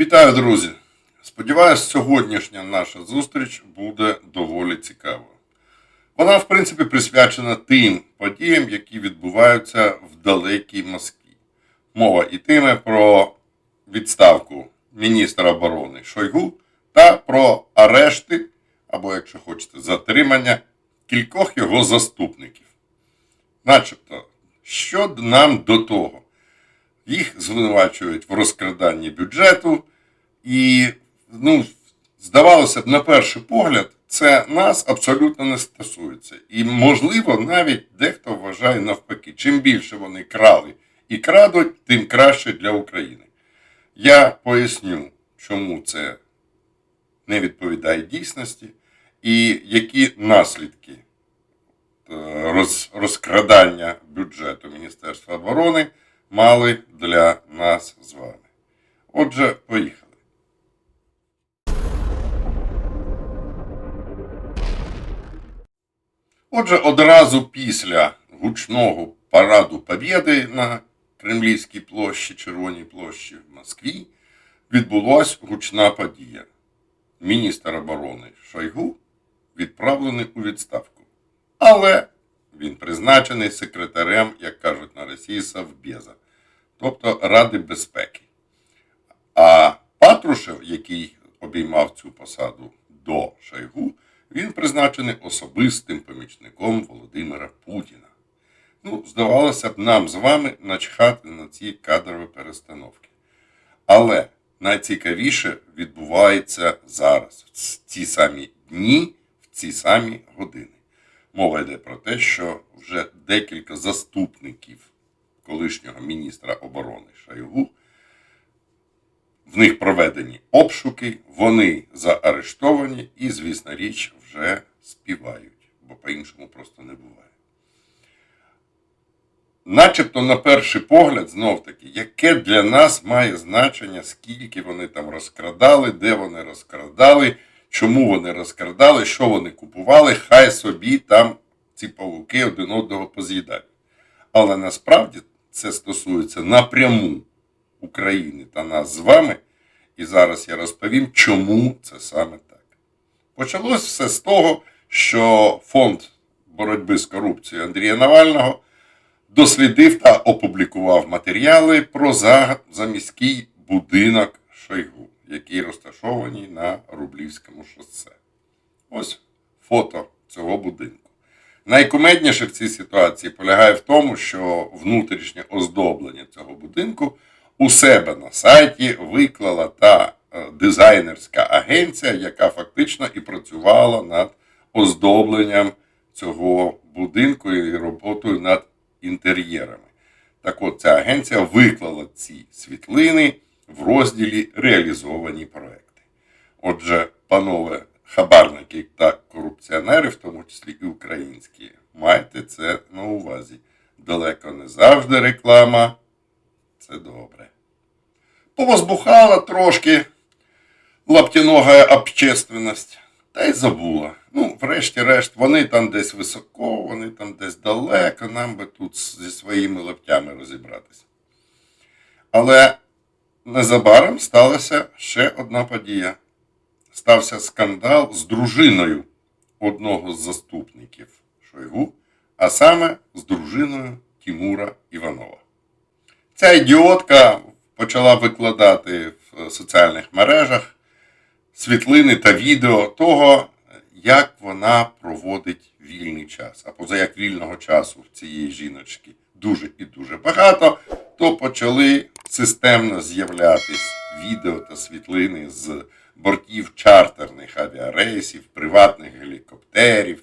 Вітаю, друзі! Сподіваюсь, сьогоднішня наша зустріч буде доволі цікавою. Вона, в принципі, присвячена тим подіям, які відбуваються в далекій Москві. Мова йтиме про відставку міністра оборони Шойгу та про арешти, або, якщо хочете, затримання кількох його заступників. Начебто, що нам до того? Їх звинувачують в розкраданні бюджету, і, ну, здавалося б, на перший погляд, це нас абсолютно не стосується. І, можливо, навіть дехто вважає навпаки, чим більше вони крали і крадуть, тим краще для України. Я поясню, чому це не відповідає дійсності, і які наслідки е, роз, розкрадання бюджету Міністерства оборони мали для нас з вами. Отже, поїхали. Отже, одразу після гучного параду Побєди на Кремлівській площі, Червоній площі в Москві відбулася гучна подія. Міністр оборони Шойгу відправлений у відставку. Але він призначений секретарем, як кажуть на Росії, Совбеза, тобто Ради безпеки. А Патрушев, який обіймав цю посаду до Шойгу, він призначений особистим помічником Володимира Путіна. Ну, здавалося б, нам з вами начхати на ці кадрові перестановки. Але найцікавіше відбувається зараз, в ці самі дні, в ці самі години. Мова йде про те, що вже декілька заступників колишнього міністра оборони Шойгу, в них проведені обшуки, вони заарештовані і, звісно річ, вже співають, бо по-іншому просто не буває. Начебто, на перший погляд, знов таки, яке для нас має значення, скільки вони там розкрадали, де вони розкрадали, чому вони розкрадали, що вони купували, хай собі там ці павуки один одного поз'їдають. Але насправді це стосується напряму України та нас з вами. І зараз я розповім, чому це саме так. Почалось все з того, що фонд боротьби з корупцією Андрія Навального дослідив та опублікував матеріали про заміський будинок Шойгу, який розташований на Рублівському шосе. Ось фото цього будинку. Найкумедніше в цій ситуації полягає в тому, що внутрішнє оздоблення цього будинку у себе на сайті виклала та дизайнерська агенція, яка фактично і працювала над оздобленням цього будинку і роботою над інтер'єрами. Так от ця агенція виклала ці світлини в розділі реалізовані проекти. Отже, панове хабарники та корупціонери, в тому числі і українські, майте це на увазі. Далеко не завжди реклама. Це добре. Повозбухала трошки лаптянога общественность, та й забула. Ну, врешті-решт, вони там десь високо, вони там десь далеко, нам би тут зі своїми лаптями розібратися. Але незабаром сталася ще одна подія. Стався скандал з дружиною одного з заступників Шойгу, а саме з дружиною Тімура Іванова. Ця ідіотка почала викладати в соціальних мережах світлини та відео того, як вона проводить вільний час. А поза як вільного часу в цієї жіночки дуже і дуже багато, то почали системно з'являтись відео та світлини з бортів чартерних авіарейсів, приватних гелікоптерів,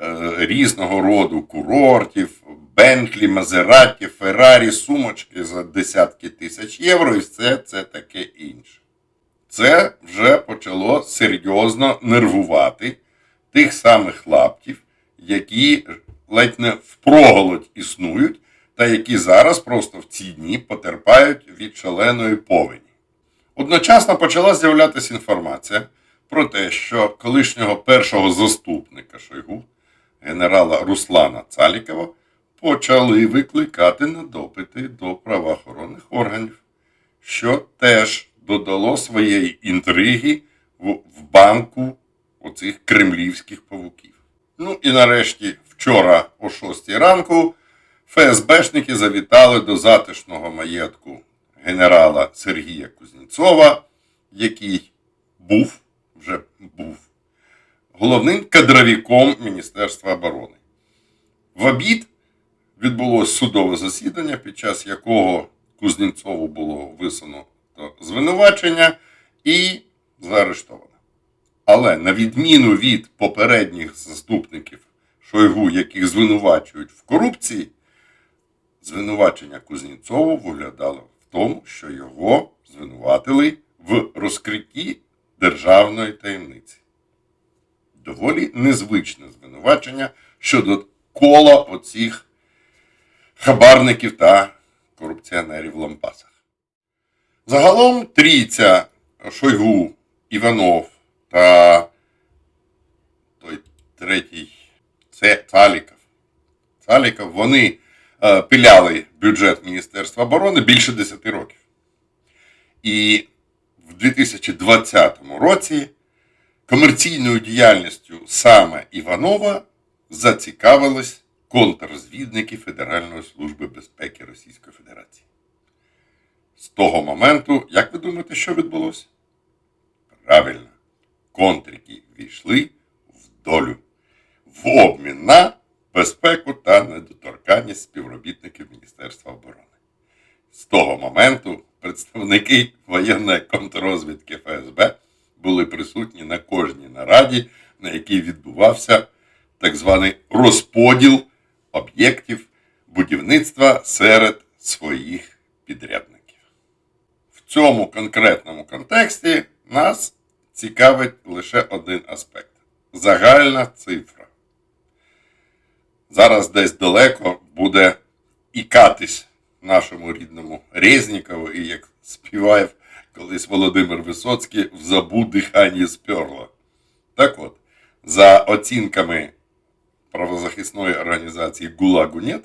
е, різного роду курортів, Бентлі, Мазераті, Феррарі, сумочки за десятки тисяч євро і все це таке інше. Це вже почало серйозно нервувати тих самих лаптів, які ледь не впроголодь існують, та які зараз просто в ці дні потерпають від шаленої повені. Одночасно почала з'являтися інформація про те, що колишнього першого заступника Шойгу, генерала Руслана Цалікова, почали викликати на допити до правоохоронних органів, що теж додало своєї інтриги в, в банку оцих кремлівських павуків. Ну і нарешті, вчора о 6 ранку, ФСБшники завітали до затишного маєтку генерала Сергія Кузнєцова, який був, вже був, головним кадровіком Міністерства оборони. В обід відбулось судове засідання, під час якого Кузнєцову було висунуто звинувачення і заарештовано. Але на відміну від попередніх заступників Шойгу, яких звинувачують в корупції, звинувачення Кузнєцову виглядало в тому, що його звинуватили в розкритті державної таємниці. Доволі незвичне звинувачення щодо кола оцих хабарників та корупціонерів в лампасах. Загалом трійця Шойгу, Іванов та той третій це Цаліков. Цаліков, вони е, пиляли бюджет Міністерства оборони більше 10 років. І в 2020 році комерційною діяльністю саме Іванова зацікавились контррозвідники Федеральної служби безпеки Російської Федерації. Того моменту, як ви думаєте, що відбулося? Правильно, контрики війшли в долю в обмін на безпеку та недоторканність співробітників Міністерства оборони. З того моменту представники воєнної контррозвідки ФСБ були присутні на кожній нараді, на якій відбувався так званий розподіл об'єктів будівництва серед своїх підрядників. В цьому конкретному контексті нас цікавить лише один аспект загальна цифра. Зараз десь далеко буде ікатись нашому рідному Резнікову, і як співає колись Володимир Висоцький, в забу дихання сперло. Так от, за оцінками правозахисної організації ГУЛАГу НЕТ,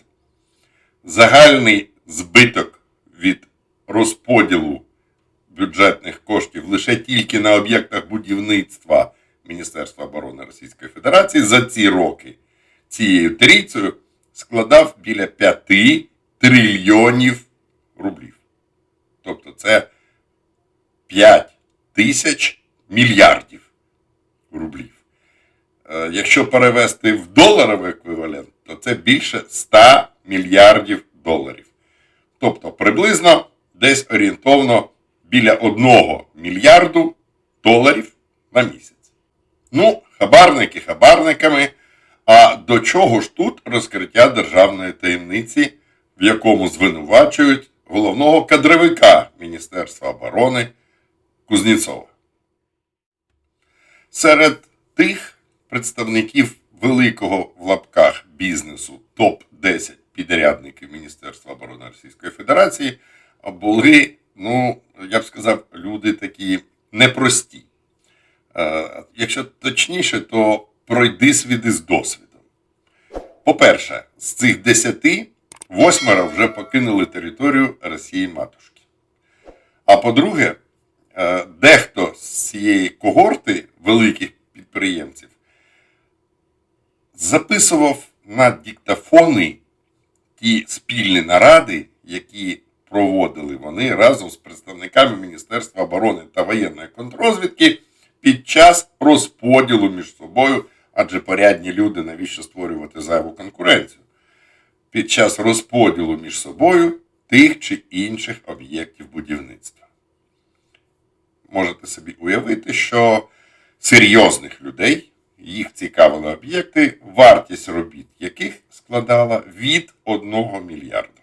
загальний збиток від розподілу бюджетних коштів лише тільки на об'єктах будівництва Міністерства оборони Російської Федерації за ці роки цією трійцею складав біля 5 трильйонів рублів. Тобто це 5 тисяч мільярдів рублів. Е, Якщо перевести в доларовий еквівалент, то це більше 100 мільярдів доларів. Тобто приблизно десь орієнтовно біля 1 мільярду доларів на місяць. Ну, хабарники хабарниками. А до чого ж тут розкриття державної таємниці, в якому звинувачують головного кадровика Міністерства оборони Кузнєцова? Серед тих представників великого в лапках бізнесу топ-10 підрядників Міністерства оборони Російської Федерації були, ну, я б сказав, люди такі непрості. Е, Якщо точніше, то пройди свіди з досвідом. По-перше, з цих десяти восьмеро вже покинули територію Росії матушки. А по-друге, е, дехто з цієї когорти великих підприємців записував на диктофони ті спільні наради, які проводили вони разом з представниками Міністерства оборони та воєнної контррозвідки під час розподілу між собою, адже порядні люди навіщо створювати зайву конкуренцію, під час розподілу між собою тих чи інших об'єктів будівництва. Можете собі уявити, що серйозних людей їх цікавили об'єкти, вартість робіт яких складала від 1 мільярду.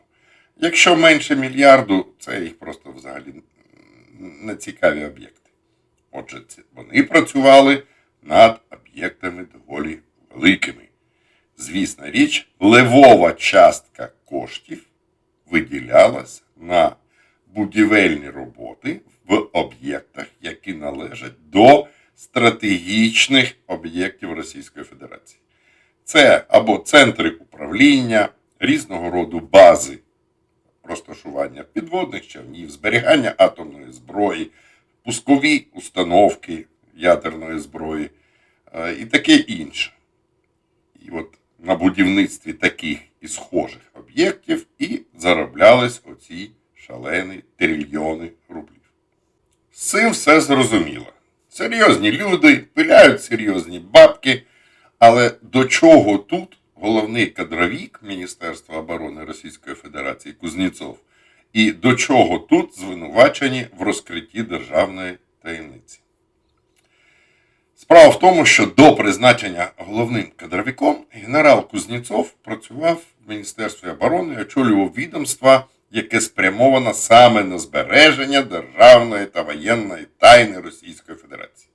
Якщо менше мільярду, це їх просто взагалі не цікаві об'єкти. Отже, вони працювали над об'єктами доволі великими. Звісна річ, левова частка коштів виділялась на будівельні роботи в об'єктах, які належать до стратегічних об'єктів Російської Федерації. Це або центри управління, різного роду бази розташування підводних човнів, зберігання атомної зброї, пускові установки ядерної зброї е, і таке інше. І от на будівництві таких і схожих об'єктів і зароблялись оці шалені трильйони рублів. З цим все зрозуміло. Серйозні люди пиляють серйозні бабки, але до чого тут головний кадровік Міністерства оборони Російської Федерації Кузнєцов і до чого тут звинувачені в розкритті державної таємниці? Справа в тому, що до призначення головним кадровиком генерал Кузнєцов працював в Міністерстві оборони, і очолював відомства, яке спрямовано саме на збереження державної та воєнної тайни Російської Федерації.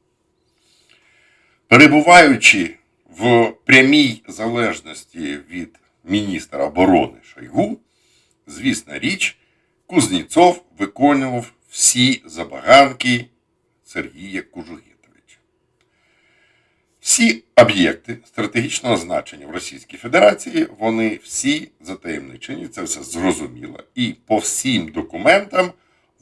Перебуваючи в прямій залежності від міністра оборони Шойгу, звісна річ, Кузнєцов виконував всі забаганки Сергія Кужугетовича. Всі об'єкти стратегічного значення в Російській Федерації, вони всі затаємничені, це все зрозуміло. І по всім документам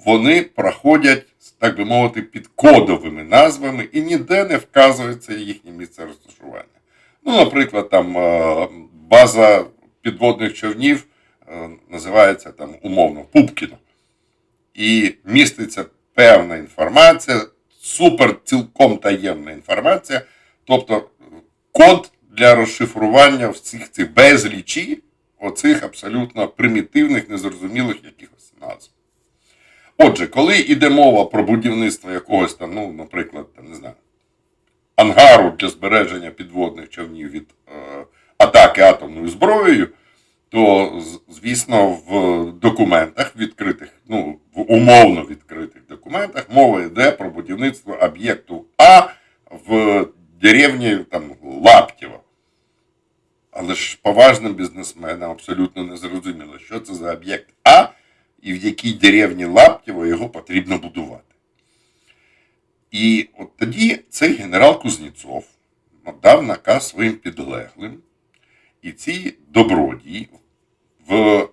вони проходять, так би мовити, під кодовими назвами і ніде не вказується їхнє місце розташування. Ну, наприклад, там е, база підводних човнів е, називається там умовно Пупкіно. І міститься певна інформація, супер цілком таємна інформація, тобто код для розшифрування всіх цих безлічі, оцих абсолютно примітивних, незрозумілих якихось назв. Отже, коли йде мова про будівництво якогось там, ну, наприклад, там, не знаю, ангару для збереження підводних човнів від е, атаки атомною зброєю, то, звісно, в документах відкритих, ну, в умовно відкритих документах мова йде про будівництво об'єкту А в деревні там, Лаптєво. Але ж поважним бізнесменам абсолютно не зрозуміло, що це за об'єкт А і в якій деревні Лаптєво його потрібно будувати. І от тоді цей генерал Кузнєцов дав наказ своїм підлеглим, і ці добродії в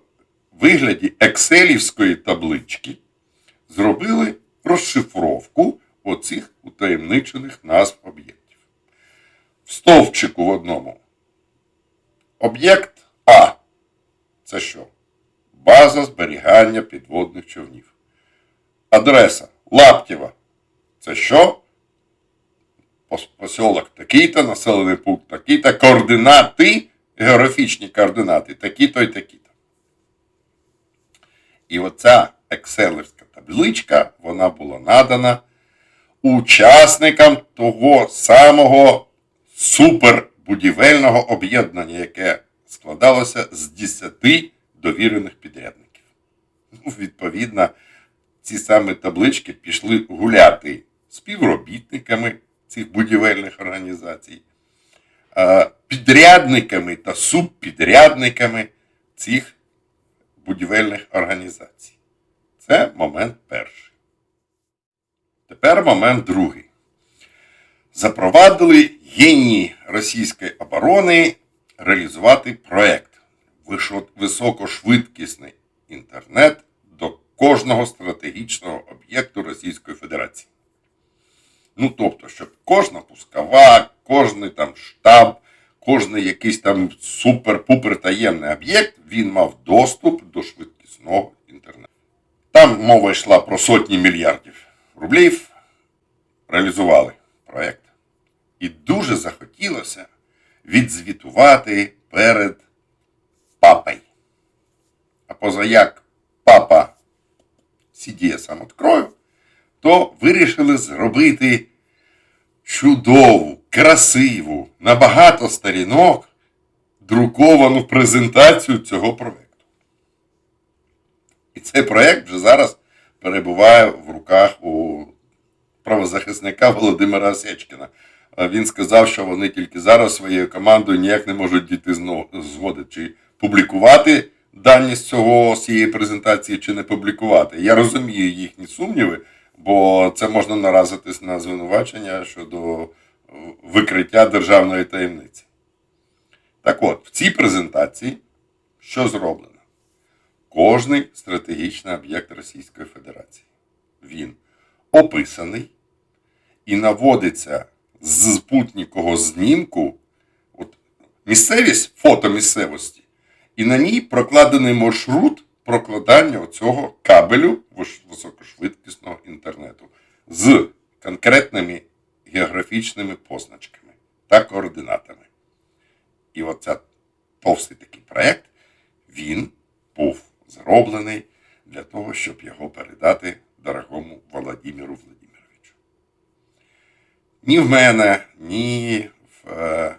вигляді екселівської таблички зробили розшифровку оцих утаємничених назв об'єктів. В стовпчику в одному. Об'єкт А. Це що? База зберігання підводних човнів. Адреса Лаптєва. Це що? Пос- Посілок такий-то, населений пункт такий-то, координати, географічні координати, такі-то і такі-то. І оця екселівська табличка, вона була надана учасникам того самого супербудівельного об'єднання, яке складалося з 10 довірених підрядників. Ну, відповідно, ці саме таблички пішли гуляти співробітниками цих будівельних організацій, підрядниками та субпідрядниками цих будівельних організацій. Це момент перший. Тепер момент другий. Запровадили генії російської оборони реалізувати проект вишо- високошвидкісний інтернет до кожного стратегічного об'єкту Російської Федерації. Ну, тобто, щоб кожна пускова, кожний там штаб, кожний якийсь там супер-пупер таємний об'єкт, він мав доступ до швидкісного інтернету. Там мова йшла про сотні мільярдів рублів. Реалізували проект. І дуже захотілося відзвітувати перед папой. А позаяк папа сидіє сам открою, то вирішили зробити чудову, красиву, на багато сторінок друковану презентацію цього проєкту. І цей проєкт вже зараз перебуває в руках у правозахисника Володимира Осечкіна. Він сказав, що вони тільки зараз своєю командою ніяк не можуть дійти згоди, чи публікувати дані з цього з цієї презентації, чи не публікувати. Я розумію їхні сумніви, бо це можна наразитись на звинувачення щодо викриття державної таємниці. Так от, в цій презентації що зроблено? Кожний стратегічний об'єкт Російської Федерації. Він описаний і наводиться з спутникового знімку от, місцевість, фото місцевості, і на ній прокладений маршрут прокладання цього кабелю високошвидкісного інтернету з конкретними географічними позначками та координатами. І оця товстий такий проєкт, він був зроблений для того, щоб його передати дорогому Володимиру Владимировичу. Ні в мене, ні в е,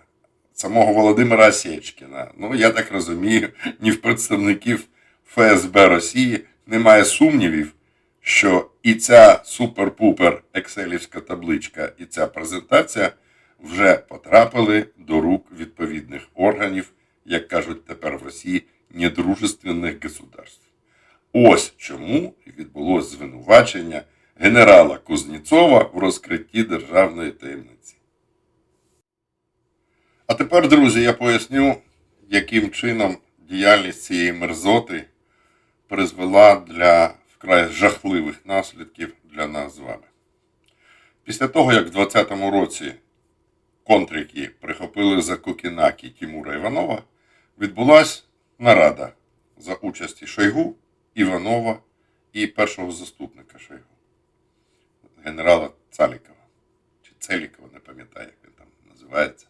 самого Володимира Осєчкіна, ну я так розумію, ні в представників ФСБ Росії немає сумнівів, що і ця супер-пупер екселівська табличка, і ця презентація вже потрапили до рук відповідних органів, як кажуть тепер в Росії, недружественних государств. Ось чому відбулось звинувачення генерала Кузнєцова в розкритті державної таємниці. А тепер, друзі, я поясню, яким чином діяльність цієї мерзоти призвела для вкрай жахливих наслідків для нас з вами. Після того, як в 2020 році контрики прихопили за Кокінакі Тімура Іванова, відбулася нарада за участі Шойгу, Іванова і першого заступника Шойгу, генерала Цалікова. Чи Целікова, не пам'ятаю, як він там називається.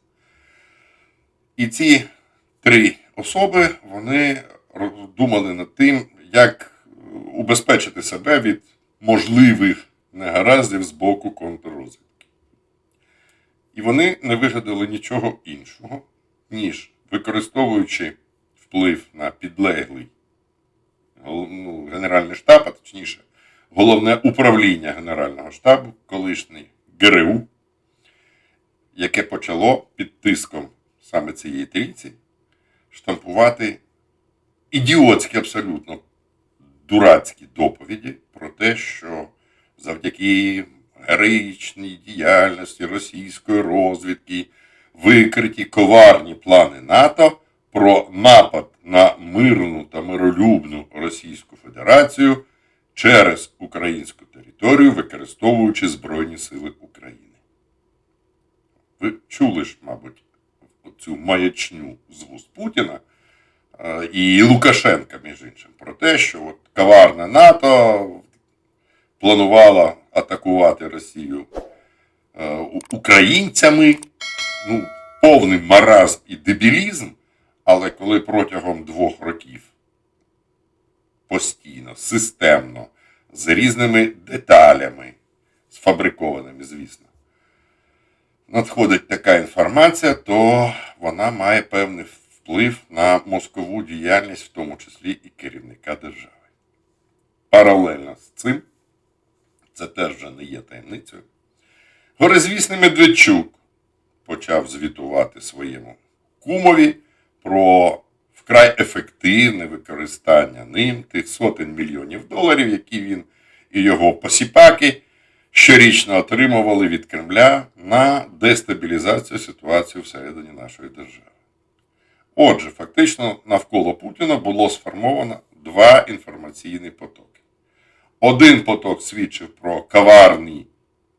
І ці три особи вони думали над тим, як убезпечити себе від можливих негараздів з боку контррозвідки. І вони не вигадали нічого іншого, ніж використовуючи вплив на підлеглий ну, Генеральний штаб, а точніше, головне управління Генерального штабу, колишній ГРУ, яке почало під тиском саме цієї трійці штампувати ідіотські абсолютно дурацькі доповіді про те, що завдяки героїчній діяльності російської розвідки викриті коварні плани НАТО про напад на мирну та миролюбну Російську Федерацію через українську територію, використовуючи Збройні Сили України. Ви чули ж, мабуть, цю маячню з вуст Путіна і Лукашенка, між іншим, про те, що от коварне НАТО планувало атакувати Росію е, українцями, ну, повний маразм і дебілізм, але коли протягом двох років постійно, системно, з різними деталями, сфабрикованими, звісно, надходить така інформація, то вона має певний вплив на мозкову діяльність, в тому числі і керівника держави. Паралельно з цим, це теж вже не є таємницею, горизвісний Медведчук почав звітувати своєму кумові про вкрай ефективне використання ним тих сотень мільйонів доларів, які він і його посіпаки щорічно отримували від Кремля на дестабілізацію ситуації всередині нашої держави. Отже, фактично навколо Путіна було сформовано два інформаційні потоки. Один поток свідчив про коварні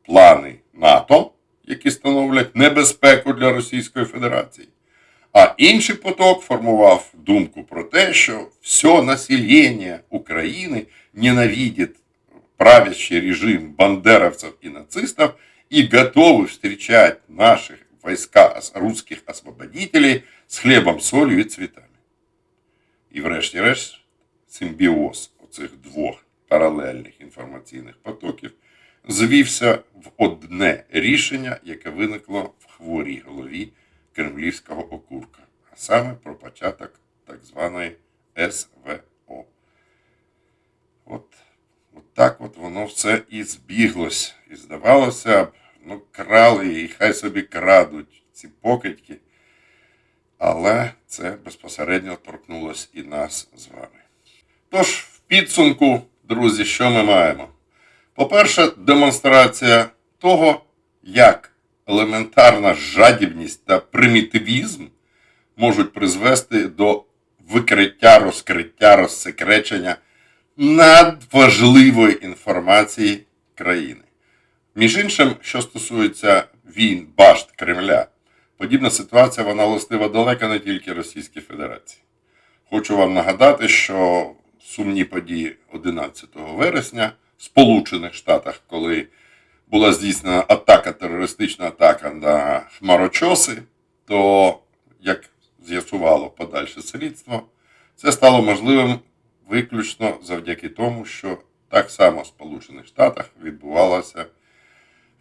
плани НАТО, які становлять небезпеку для Російської Федерації. А інший поток формував думку про те, що все населення України ненавидит правящий режим бандеровцев и нацистов и готовы встречать наших войска ос- русских освободителей з хлібом, солью і цвітами. І врешті-решт симбіоз оцих двох паралельних інформаційних потоків звівся в одне рішення, яке виникло в хворій голові кремлівського окурка, а саме про початок так званої СВО. От, от так от воно все і збіглось. І здавалося б, ну крали і хай собі крадуть ці покидьки. Але це безпосередньо торкнулось і нас з вами. Тож, в підсумку, друзі, що ми маємо? По-перше, демонстрація того, як елементарна жадібність та примітивізм можуть призвести до викриття, розкриття, розсекречення надважливої інформації країни. Між іншим, що стосується війн, башт Кремля, подібна ситуація вона властива далеко не тільки Російській Федерації. Хочу вам нагадати, що сумні події 11 вересня в Сполучених Штатах, коли була здійснена атака, терористична атака на хмарочоси, то, як з'ясувало подальше слідство, це стало можливим виключно завдяки тому, що так само в Сполучених Штатах відбувалася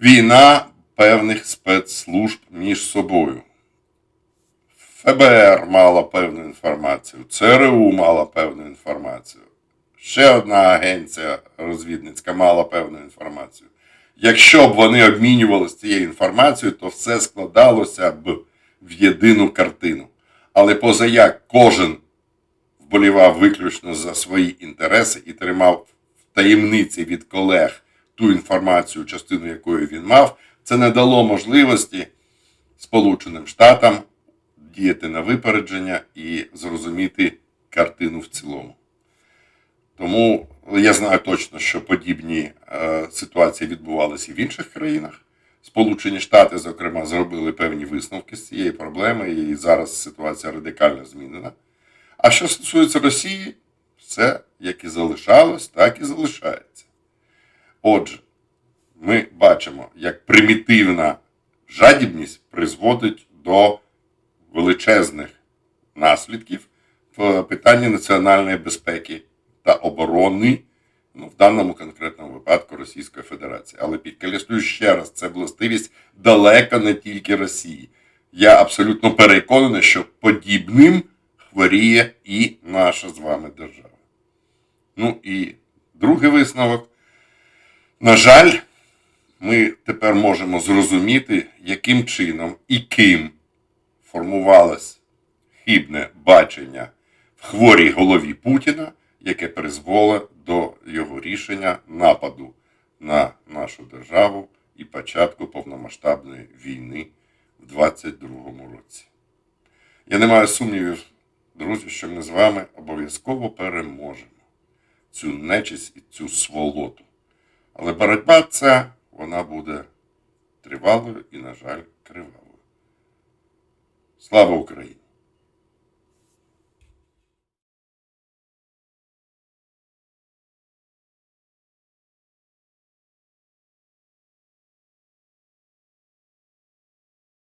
війна певних спецслужб між собою. ФБР мала певну інформацію, ЦРУ мала певну інформацію. Ще одна агенція розвідницька мала певну інформацію. Якщо б вони обмінювалися цією інформацією, то все складалося б в єдину картину. Але поза як кожен вболівав виключно за свої інтереси і тримав в таємниці від колег ту інформацію, частину якої він мав, це не дало можливості Сполученим Штатам діяти на випередження і зрозуміти картину в цілому. Тому я знаю точно, що подібні е, ситуації відбувалися і в інших країнах. Сполучені Штати, зокрема, зробили певні висновки з цієї проблеми, і зараз ситуація радикально змінена. А що стосується Росії, все як і залишалось, так і залишається. Отже, ми бачимо, як примітивна жадібність призводить до величезних наслідків в питанні національної безпеки та оборони, ну, в даному конкретному випадку Російської Федерації. Але підкреслюю ще раз, це властивість далеко не тільки Росії. Я абсолютно переконаний, що подібним хворіє і наша з вами держава. Ну і другий висновок. На жаль, ми тепер можемо зрозуміти, яким чином і ким формувалось хибне бачення в хворій голові Путіна, яке призвело до його рішення нападу на нашу державу і початку повномасштабної війни в 22-му році. Я не маю сумнівів, друзі, що ми з вами обов'язково переможемо цю нечисть і цю сволоту. Але боротьба ця вона буде тривалою і, на жаль, кривавою. Слава Україні!